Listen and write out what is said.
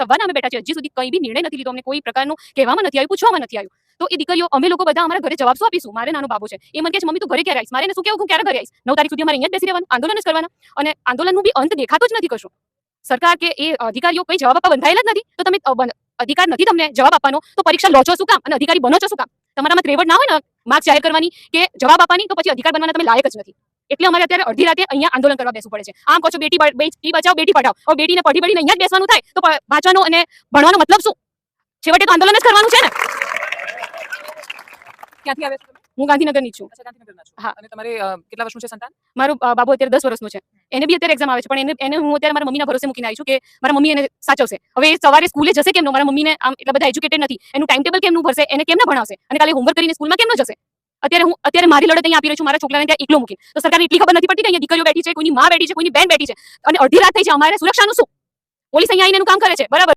સવારના અમે બેઠા છે હજી સુધી કંઈ બી નિર્ણય નથી લીધો અમને, કોઈ પ્રકારનું કહેવામાં નથી આવ્યું, પૂછવામાં નથી આવ્યું. તો એ દીકરીઓ, અમે લોકો બધા અમારા ઘરે જવાબ શું આપીશું? મારે નાનો બાબો છે. એ મને કહે મમ્મી, તું ઘરે ક્યારે આવીશ? મારે શું કેવું ક્યારે ઘરે આવીશ? નવ તારીખ સુધી અમારે અહીંયા જ બેસી રહેવાનું, આંદોલન જ કરવાના. અને આંદોલનનું બી અંત દેખાતો જ નથી કશું. સરકાર કે એ અધિકારીઓ કોઈ જવાબ આપવા બંધાયેલા જ નથી, તો તમે અધિકાર નથી તમને જવાબ આપવાનો, તો પરીક્ષા લો છો શું કામ? અને અધિકારી બનો છો શું કામ? તમારામાં ત્રેવડ ના હોય ને માર્ક જાહેર કરવાની કે જવાબ આપવાની, તો પછી અધિકાર બનવાના તમે લાયક જ નથી. એટલે અમારે અત્યારે અડધી રાતે અહીંયા આંદોલન કરવા બેસવું પડે છે. આમ કહો છો બેટી બેટી બચાવો બેટી પઢાવો હવે બેટીને પઢી પડીને અહીંયા જ બેસવાનું થાય તો વાંચવાનો અને ભણવાનો મતલબ શું? છેવટે તો આંદોલન જ કરવાનું છે ને? ક્યાંથી આવે હું ગાંધીનગરની છું. હા. અને તમારે કેટલા વર્ષનું છે સંતાન? મારો બાબુ અત્યારે દસ વર્ષનો છે. એને બી અત્યારે એક્ઝામ આવે છે પણ એને એને હું અત્યારે મારા મમ્મીના ભરોસે મૂકીને આવી છું કે મારા મમ્મી એને સાચવશે. હવે એ સવારે સ્કૂલે જશે કેમ મારા મમ્મીને આમ એટલા બધા એજ્યુકેટેડ નથી. એનું ટાઈમ ટેબલ કેમનું ભરશે? એને કેમ ના ભણાવશે? અને કાલે હોમવર્ક કરીને સ્કૂલમાં કેમ ન જશે? અત્યારે હું અત્યારે મારી લડત અહીંયા આપી રહ્યો છું, મારા છોકરાને ત્યાં એકલો મૂકીને. તો સરકારને એટલી ખબર નથી પડતી કે અહીંયા દીકરીઓ બેઠી છે, કોઈની માં બેઠી છે, કોઈની બેન બેઠી છે. અને અડધી રાત થઈ છે, અમારે સુરક્ષાનું શું? પોલીસ અહીંયા આવીને કામ કરે છે, બરાબર?